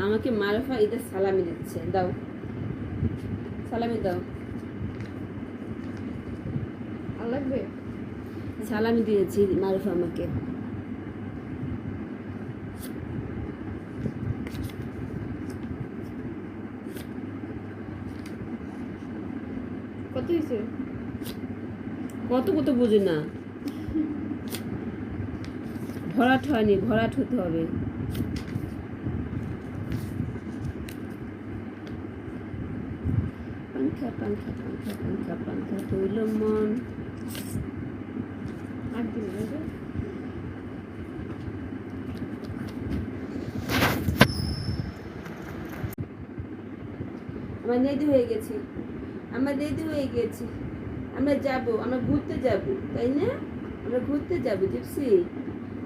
আমাকে মারফা ঈদের সালামি দিচ্ছে। দাও। সালামি দাও। লাগবে? সালামি দিয়েছি মারুফা আমাকে। কত হয়েছে? কত কত বুঝি না। ভরাট হয়নি ভরাট হতে হবে। পাঙ্খা পাঙ্খা পাঙ্খা পাঙ্খা পাঙ্খা হইল মন দিন আমার রেডি হয়ে গেছি। আমরা রেডি হয়ে গেছি। আমরা যাব, আমরা ঘুরতে যাব, তাই না? আমরা ঘুরতে যাব, জিপসি।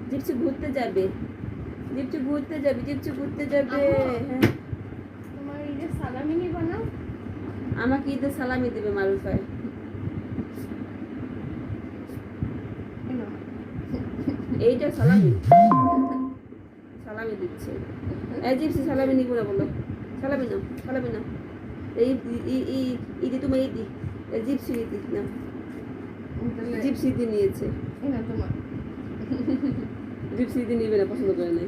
জিপসি ঘুরতে যাবে। জিপসি ঘুরতে যাবে, জিপসি ঘুরতে যাবে। হ্যাঁ তোমার এই যে সালামি নিবা আমাকে ঈদের সালামি দেবে মারুফায় কেন এইটা সালামি। সালামি দিচ্ছে। এই জিপসি সালামি নিব না বলো। সালামি নাও সালামি নাও। এই ইদি তোমার ইদি জিপসি ইদি না জিপসি ইদি নিয়েছে। না জিপসি ইদি নিবে না পছন্দ করে নাই।